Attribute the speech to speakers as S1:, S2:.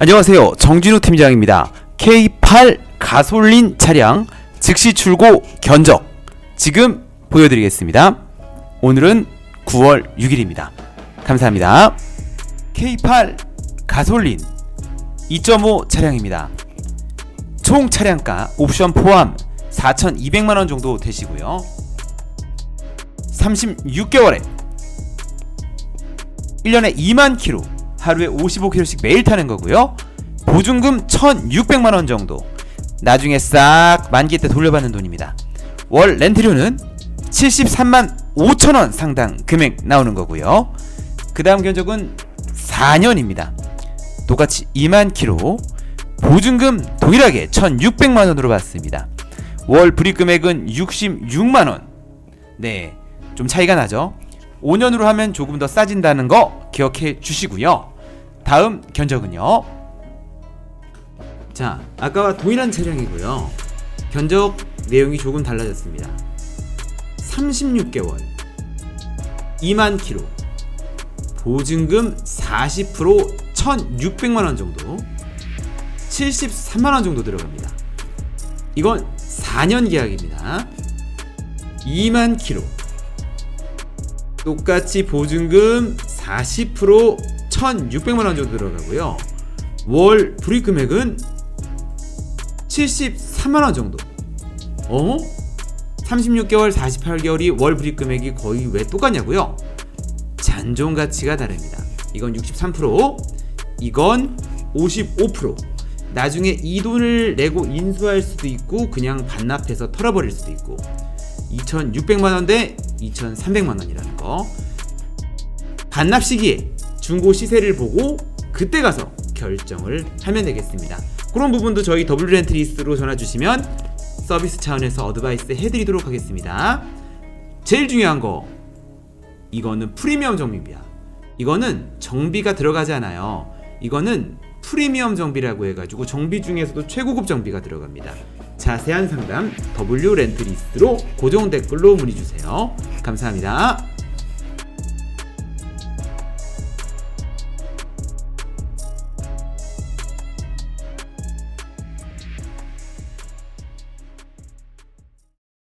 S1: 안녕하세요. 정진우 팀장입니다. K8 가솔린 차량 즉시 출고 견적 지금 보여드리겠습니다. 오늘은 9월 6일입니다. 감사합니다. K8 가솔린 2.5 차량입니다. 총 차량가 옵션 포함 4,200만 원 정도 되시고요. 36개월에 1년에 2만 킬로, 하루에 55킬로씩 매일 타는 거고요. 보증금 1,600만 원 정도. 나중에 싹 만기 때 돌려받는 돈입니다. 월 렌트료는 73만 5천 원 상당 금액 나오는 거고요. 그 다음 견적은 4년입니다. 똑같이 2만 킬로, 보증금 동일하게 1,600만 원으로 받습니다. 월 불입 금액은 66만 원. 네, 좀 차이가 나죠. 5년으로 하면 조금 더 싸진다는 거 기억해 주시고요. 다음 견적은요. 자, 아까와 동일한 차량이고요. 견적 내용이 조금 달라졌습니다. 36개월, 2만 킬로, 보증금 40% 1,600만 원 정도, 73만 원 정도 들어갑니다. 이건 4년 계약입니다. 2만 킬로. 똑같이 보증금 40% 1,600만 원 정도 들어가고요. 월 불입 금액은 73만 원 정도. 어? 36개월, 48개월이 월 불입 금액이 거의 왜 똑같냐고요? 잔존 가치가 다릅니다. 이건 63%, 이건 55%. 나중에 이 돈을 내고 인수할 수도 있고 그냥 반납해서 털어버릴 수도 있고 2,600만 원 대 2,300만 원이라는 거. 반납 시기에 중고 시세를 보고 그때 가서 결정을 하면 되겠습니다. 그런 부분도 저희 W 렌트리스로 전화 주시면 서비스 차원에서 어드바이스 해드리도록 하겠습니다. 제일 중요한 거 이거는 프리미엄 정비입니다. 이거는 정비가 들어가지 않아요. 이거는 프리미엄 정비라고 해가지고 정비 중에서도 최고급 정비가 들어갑니다. 자세한 상담 W 렌트리스트로 고정 댓글로 문의 주세요. 감사합니다.